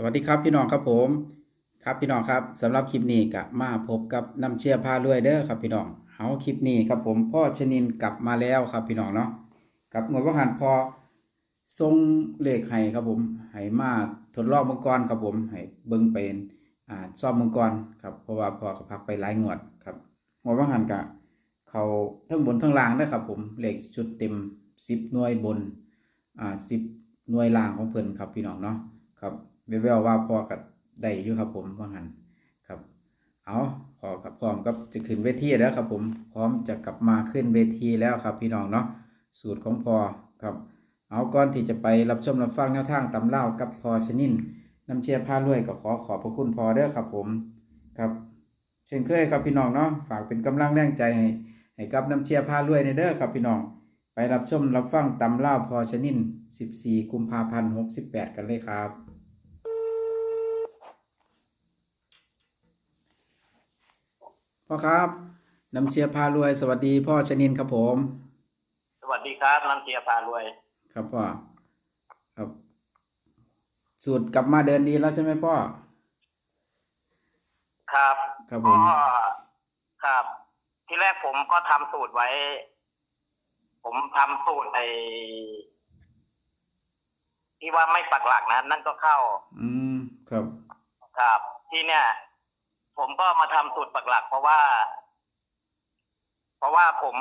สวัสดีครับพี่น้องครับผม ครับพี่น้องครับสำหรับคลิปนี้กับมาพบกับน้ำเชียร์พารวยเด้อครับพี่น้องเฮาคลิปนี้ครับผมพ่อชนินกลับมาแล้วครับพี่น้องเนาะกับงวดว่หันพอทรงเลขให้ครับผมให้มาทดลองมังกรครับผมให้เบิ่งเป็นอ่าซ่อมมังกรครับเพราะว่าพอก็พักไปหลายงวดครับงวดว่หันกะเขาทั้งบนทั้งล่างเด้อครับผมเลขชุดเต็ม10หน่วยบนอ่าสิบหน่วยล่างของเพิ่นครับพี่น้องเนาะครับ แววว่าพอกับได้อยู่ครับผมว่าหันครับ เอาพอกับพร้อมกับจะขึ้นเวทีแล้วครับ ผมพร้อมจะกลับมาขึ้นเวทีแล้วครับ พี่น้องเนาะสูตรของพอครับ เอาก่อนที่จะไปรับชมรับฟังแนวทางตำเล่ากับพอชนินน้ำเชียร์ผ้ารวยก็ขอขอบพระคุณพอเด้อครับ ผมครับเช่นเคยครับพี่น้องเนาะฝากเป็นกำลังแรงใจให้ให้กับน้ำเชียร์ผ้ารวยในเด้อครับพี่น้อง ไปรับชมรับฟังตำเล่าพอชนิน 14 กุมภาพันธ์ 68 กันเลยครับ พ่อครับน้ำเชียร์พารวย สวัสดีพ่อชนินครับผม สวัสดีครับน้ำเชียร์พารวย ครับพ่อครับ สูตรกลับมาเดินดีแล้วใช่ไหมพ่อ ครับครับผมก็ครับ ที่แรกผมก็ทำสูตรไว้ ผมทำสูตรไอ้ที่ว่าไม่ปักหลักนะ นั่นก็เข้า อืมครับ ครับ ที่เนี่ย ผมก็มาทำสูตรปักหลัก เพราะว่า เพราะว่าผม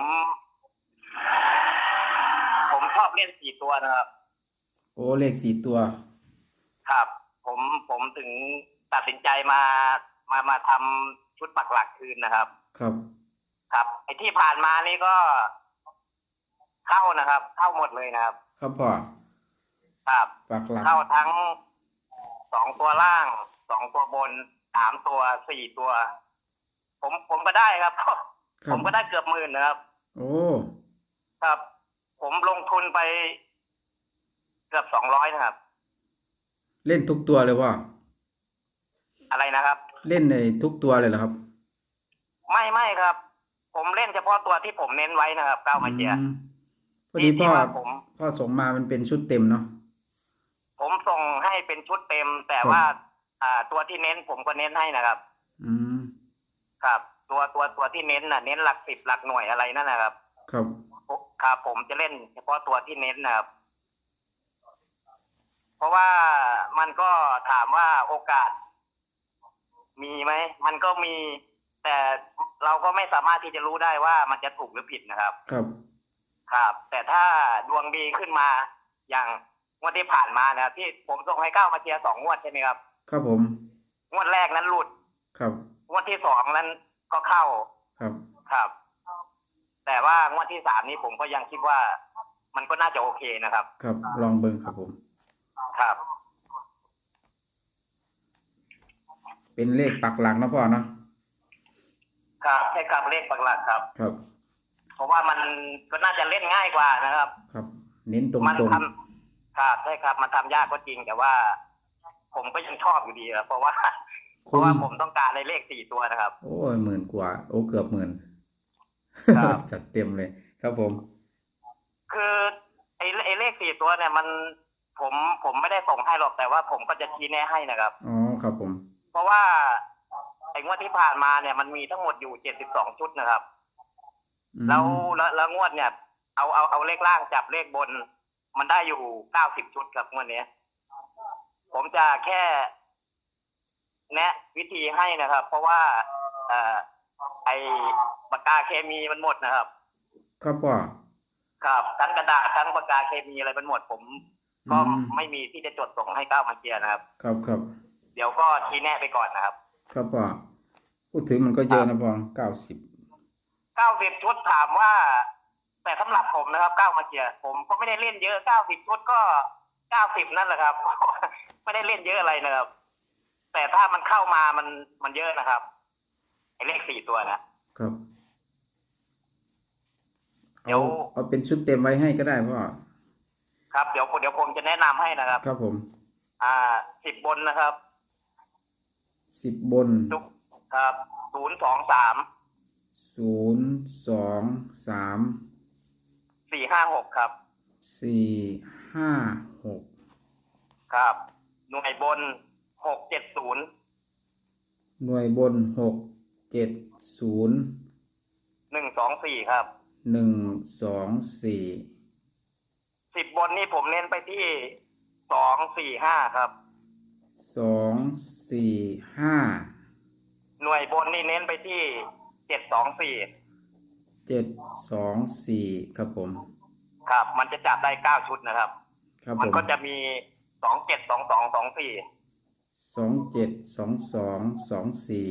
ผมชอบเล่นสี่ตัวนะครับ โอ้เลขสี่ตัว ครับ ผมผมถึงตัดสินใจมามามาทำชุดปักหลักคืนนะครับ ครับ ครับไอ้ที่ผ่านมานี่ก็เข้านะครับ เข้าหมดเลยนะครับ ครับพ่อครับปักหลักเข้าทั้งสองตัวล่างสองตัวบน สามตัวสี่ตัว ผมผมก็ได้ครับครัผบมก็ได้เกือบหมื่นนะครับ โอ้ครับ ผมลงทุนไปเกือบสองร้อยนะครับ เล่นทุกตัวเลยพ่ออะไรนะครับ เล่นในทุกตัวเลยเหรอครับ ไม่ไม่ครับ ผมเล่นเฉพาะตัวที่ผมเน้นไว้นะครับก้าวมาเชียร์อืมพอดีที่พ่อว่าผมพ่อส่งมามันเป็นชุดเต็มเนาะผมส่งให้เป็นชุดเต็ม แต่ครับว่า อ่า ตัวที่เน้นผมก็เน้นให้นะครับ อืม ครับ ตัวตัวตัวที่เน้นน่ะเน้นหลักสิบหลักหน่วยอะไรนั่นนะครับครับครับผมจะเล่นเฉพาะตัวที่เน้นนะครับ เพราะว่ามันก็ถามว่าโอกาส มีไหมมันก็มี แต่เราก็ไม่สามารถที่จะรู้ได้ว่ามันจะถูกหรือผิดนะครับ ครับ ครับ แต่ถ้าดวงดีขึ้นมาอย่างงวดที่ผ่านมานะครับที่ผมส่งให้ก้าวมาเชียร์สองงวดใช่ไหมครับ ครับผม งวดแรกนั้นหลุด ครับ งวดที่สองนั้นก็เข้า ครับ ครับ แต่ว่างวดที่สามนี้ผมก็ยังคิดว่า มันก็น่าจะโอเคนะครับ ครับ ลองเบิ่งครับผม ครับ เป็นเลขปักหลักนะพ่อเนาะ ครับใช้กับเลขปักหลักครับ ครับ เพราะว่ามันก็น่าจะเล่นง่ายกว่านะครับ ครับ เน้นตรงมัตรงทำครับใช่ครับ มันทำยากก็จริงแต่ว่า ผมก็ยังชอบอยู่ดีครับเพราะว่า เพราะว่าผมต้องการในเลขสี่ตัวนะครับ โอ้ยหมื่นกว่า โอ้เกือบหมื่นครับจัดเต็มเลย ครับผม คือไอ้ไอ้เลขสี่ตัวเนี่ย มันผมผมไม่ได้ส่งให้หรอกแต่ว่าผมก็จะชี้แนะให้นะครับอ๋อครับผม เพราะว่าไอ้งวดที่ผ่านมาเนี่ยมันมีทั้งหมดอยู่เจ็ดสิบสองชุดนะครับอืมแล้วแล้วแล้วงวดเนี่ย เอาเอาเอาเลขล่างจับเลขบน มันได้อยู่เก้าสิบชุดครับงวดเนี้ย ผมจะแค่แนะวิธีให้นะครับ เพราะว่าเอ่อไอปากกาเคมีมันหมดนะครับ ครับพ่อครับทั้งกระดาษทั้งปากกาเคมีอะไรมันหมด ผมก็อืมไม่มีที่จะจดส่งให้ก้าวมาเชียร์นะครับ ครับครับเดี๋ยวก็ชี้แนะไปก่อนนะครับ ครับพ่อพูดถึงมันก็เยอะนะพ่อเก้าสิบเก้าสิบชุดถามว่า แต่สำหรับผมนะครับเก้ามาเชียร์ผมก็ไม่ได้เล่นเยอะเก้าสิบชุดก็เก้าสิบนั่นแหละครับ ไม่ได้เล่นเยอะอะไรนะครับ แต่ถ้ามันเข้ามามันมันเยอะนะครับไอ้เลขสี่ตัวนะครับเดี๋เอายวเอาเป็นชุดเต็มไว้ให้ก็ได้พ่อครับเดี๋ยวเดี๋ยวผมจะแนะนำให้นะครับ ครับผมอ่าสิบบนนะครับสิบบนทุกครับศูนย์สองสามศูนย์สองสามสี่ห้าหกครับ สี่ห้าหกครับ หน่วยบนหกเจ็ดศูนย์หน่วยบนหกเจ็ดศูนย์หนึ่งสองสี่ครับหนึ่งสองสี่สิบบนนี่ผมเน้นไปที่สองสี่ห้าครับสองสี่ห้าหน่วยบนนี่เน้นไปที่เจ็ดสองสี่เจ็ดสองสี่ครับผม ครับ มันจะจับได้เก้าชุดนะครับ ครับมัผนมก็จะมี สองเจ็ดสองสองสองสี่สองเจ็ดสองสองสองสี่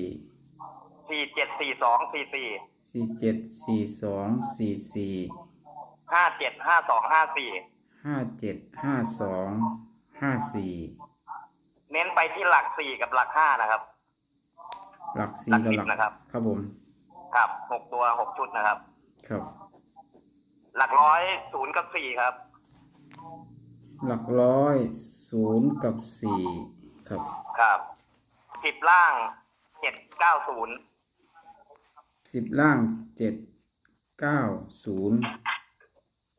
สี่เจ็ดสี่สองสี่สี่สี่เจ็ดสี่สองสี่สี่ห้าเจ็ดห้าสองห้าสี่ห้าเจ็ดห้าสองห้าสี่เน้นไปที่หลักสี่กับหลักห้านะครับ หลักสี่หลักกับสิหบลักนะครับ ครับผม ครับหกตัวหกชุดนะครับ ครับ หลักร้อยศูนย์กับสี่ครับ หลักร้อย ศูนย์กับสี่ครับ ครับสิบล่างเจ็ดเก้าศูนย์สิบล่างเจ็ดเก้าศูนย์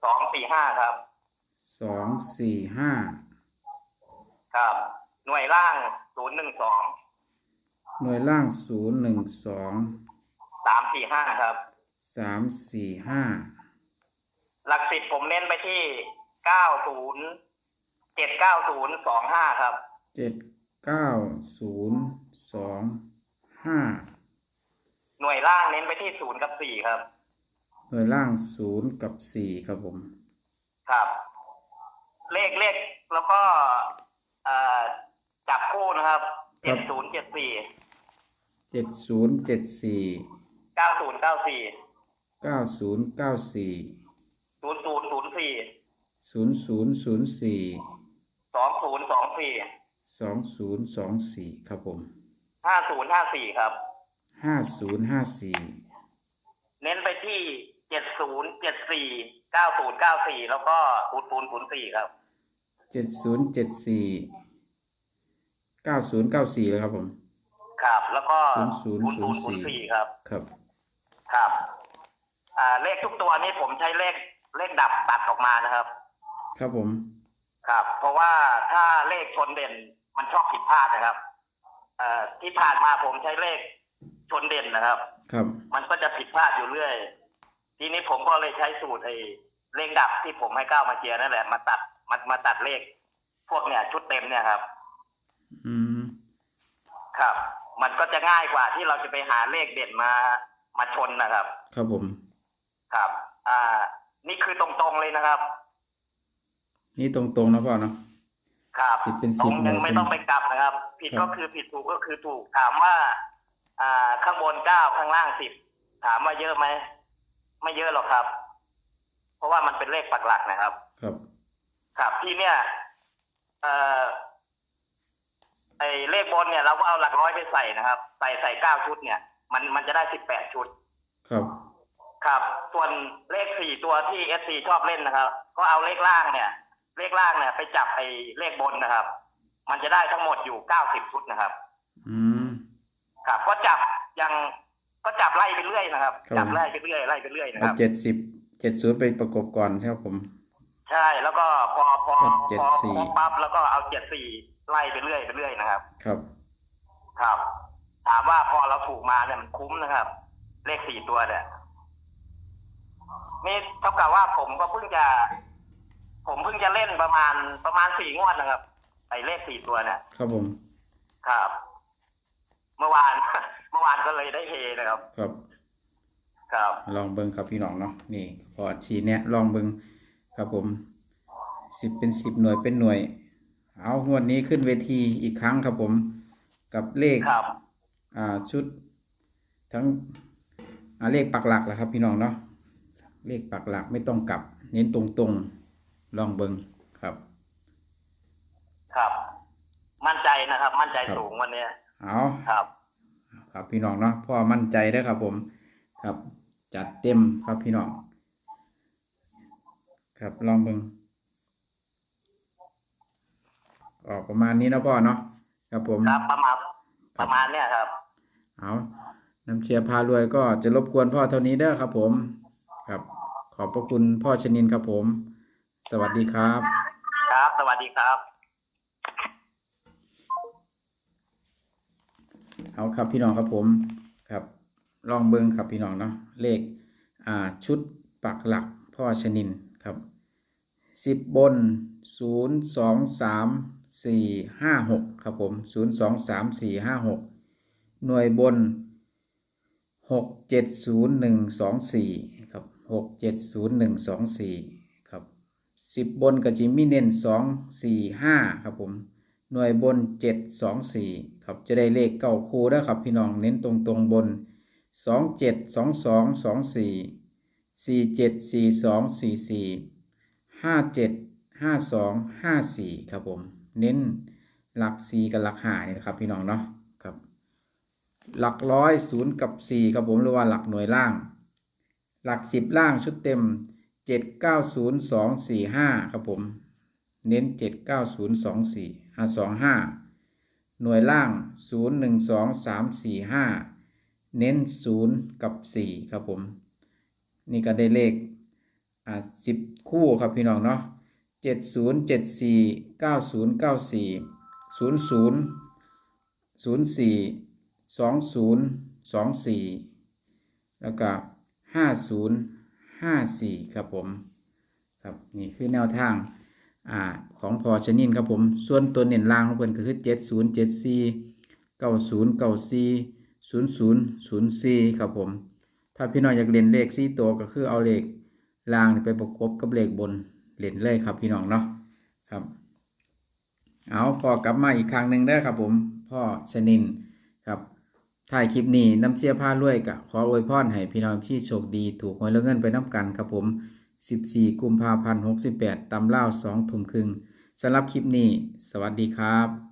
สองสี่ห้าครับ สองสี่ห้าครับ หน่วยล่างศูนย์หนึ่งสองหน่วยล่างศูนย์หนึ่งสองสามสี่ห้าครับ สามสี่ห้าหลักสิบผมเน้นไปที่เก้าศูนย์ เจ็ดเก้าศูนย์สองห้าครับ เจ็ดเก้าศูนย์สองห้าหน่วยล่างเน้นไปที่ศูนย์กับสี่ครับ หน่วยล่างศูนย์กับสี่ครับผม ครับ เลขเลขแล้วก็เอ่อจับคู่นะครับครัเจ็บดศูนย์เจ็ดสี่เจ็ดศูนย์เจ็ดสี่เก้าศูนย์เก้าสี่เก้าศูนย์เก้าสี่ศูนย์ศูนย์ศูนย์สี่ศูนย์ศูนย์ศูนย์สี่ สองศูนย์สองสี่สองศูนย์สองสี่ครับผมห้าศูนย์ห้าสี่ครับ ห้าศูนย์ห้าสี่เน้นไปที่เจ็ดศูนย์เจ็ดสี่เก้าศูนย์เก้าสี่แล้วก็ศูนย์ศูนย์ศูนย์สี่ครับ เจ็ดศูนย์เจ็ดสี่เก้าศูนย์เก้าสี่เลยครับผม ครับ แล้วก็ศูนย์ศูนย์ศูนย์สี่สี่ครับ ครับ ครับ อ่าเลขทุกตัวนี้ผมใช้เลขเลขดับตัดออกมานะครับ ครับผม ครับ เพราะว่าถ้าเลขชนเด่นมันชอบผิดพลาดนะครับ เอ่อที่ผ่านมาผมใช้เลขชนเด่นนะครับ ครับ มันก็จะผิดพลาดอยู่เรื่อย ทีนี้ผมก็เลยใช้สูตรไอ้เลขดับที่ผมให้ก้าวมาเจียนั่นแหละมาตัดมามาตัดเลข พวกเนี่ยชุดเต็มเนี่ยครับ อืม ครับ มันก็จะง่ายกว่าที่เราจะไปหาเลขเด่นมามาชนนะครับ ครับผม ครับ อ่า นี่คือตรงๆเลยนะครับ นี่ตรงๆนะพ่อเนาะครับสิบเป็นตสิรบงหน่ยัวงยไม่เป็นต้องไปกลับนะครับ ผิดครัก็บคือผิดถูกก็คือถูกถามว่า อ่าข้างบนเก้าข้างล่างสิบถามว่าเยอะไหมไม่เยอะหรอกครับ เพราะว่ามันเป็นเลขปักหลักนะครับ ครับ ครับที่เนี่ย เอ่อไอเลขบนเนี่ยเราก็เอาหลักร้อยไปใส่นะครับ ใส่ใส่เก้าชุดเนี่ย มันมันจะได้สิบแปดชุด ครับ ครับ ส่วนเลขสี่ตัวที่เอสซีชอบเล่นนะครับ ก็เอาเลขล่างเนี่ย เลขล่างเนี่ย ไปจับไอ้เลขบนนะครับ มันจะได้ทั้งหมดอยู่เก้าสิบชุดนะครับ อืม ครับก็จับยังก็จับไล่ไปเรื่อยนะครับ ครับ จับไล่ไปเรื่อยไล่ไปเรื่อยนะเอาครับ เจ็ดสิบเจ็ดศูนย์ไปประกบก่อนใช่ครับผม ใช่แล้วก็พอพอครับพอเจ็ดสี่ พอปั๊บแล้วก็เอาเจ็ดสี่ไล่ไปเรื่อยไปเรื่อยนะครับ ครับ ครับ ถามว่าพอเราถูกมาเนี่ยมันคุ้มนะครับ เลขสี่ตัวเนี่ยนี่เท่ากับว่าผมก็เพิ่งจะ ผมเพิ่งจะเล่นประมาณประมาณสี่งวดนะครับไอ้เลขสี่ตัวเนี่ยครับผมครับ เมื่อวาน เมื่อวานก็เลยได้เฮนะครับ ครับ ครับ ลองเบิ้งครับพี่น้องเนาะนี่พอชีเนี่ยลองเบิ้งครับผมสิบเป็นสิบหน่วยเป็นหน่วย เอางวดนี้ขึ้นเวทีอีกครั้งครับผม กับเลขครับ อ่าชุด ทั้งอ่าเลขปักหลักแหละครับ พี่น้องเนาะเลขปักหลักไม่ต้องกลับ เน้นตรงๆ ลองเบิ้งครับ ครับ มั่นใจนะครับ มั่นใจครับสูงวันเนี้ยเอาครับ ครับพี่น้องเนาะพ่อมั่นใจเด้อครับ ผม ครับ จัดเต็มครับพี่น้อง ครับลองเบิ่งออกประมาณนี้เนาะพ่อเนาะครับผมครับประมาณประมาณเนี้ยครับ เอาน้ำเชียร์พารวยก็จะรบกวนพ่อเท่านี้เด้อครับผม ครับ ขอบพระคุณพ่อชนินครับผม สวัสดีครับ ครับ สวัสดีครับ เอาครับพี่น้องครับผมครับ ลองเบิ้งครับพี่น้องเนาะเลขอ่าชุดปักหลักพ่อชนินครับสิบบนศูนย์สองสามสี่ห้าหกครับผมศูนย์สองสามสี่ห้าหกหน่วยบนหกเจ็ดศูนย์หนึ่งสองสี่ครับหกเจ็ดศูนย์หนึ่งสองสี่ครับ สิบบนกับจิมมี่เน้นสองสี่ห้าครับผม หน่วยบนเจ็ดสองสี่ครับจะได้เลขเก้าคู่แล้วครับพี่น้องเน้นตรงตรงบนสองเจ็ดสองสองสองสี่สี่เจ็ดสี่สองสี่สี่ห้าเจ็ดห้าสองห้าสี่ครับผม เน้นหลักสี่กับหลักห้านี่นะครับพี่น้องเนาะครับ หลักร้อยศูนย์กับสี่ครับผมหรือว่าหลักหน่วยล่าง หลักสิบล่างชุดเต็ม เจ็ดเก้าศูนย์สองสี่ห้าครับผม เน้นเจ็ดเก้าศูนย์สองสี่ห้าสองห้าหน่วยล่างศูนย์หนึ่งสองสามสี่ห้าเน้นศูนย์กับสี่ครับผม นี่ก็ได้เลขอ่าสิบคู่ครับพี่น้องเนาะเจ็ดศูนย์เจ็ดสี่เก้าศูนย์เก้าสี่ศูนย์ศูนย์ศูนย์สี่สองศูนย์สองสี่แล้วก็ห้าศูนย์ ห้าสี่ครับผมครับนี่คือแนวทางอ่าของพอชนินครับผมส่วนตัวเน้นล่างของเพิ่นก็คือเจ็ดศูนย์เจ็ดสี่เก้าศูนย์เก้าสี่ศูนย์ศูนย์ศูนย์สี่ครับผม ถ้าพี่น้องอยากเล่นเลขสี่ตัวก็คือเอาเลขล่างไปประกบกับเลขบนเล่นเลยครับพี่น้องเนาะครับ เอาพอกลับมาอีกครั้งหนึ่งได้ครับผมพ่อชนิน ถ่ายคลิปนี้น้ำเชียผ้าลวยกะขออวยพรให้พี่น้องที่โชคดีถูกหวยแล้วเงินไปน้ำกันครับผม 14 กุมภาพันธ์ 68ตำเล่า2ทุ่มครึ่งสำหรับคลิปนี้ สวัสดีครับ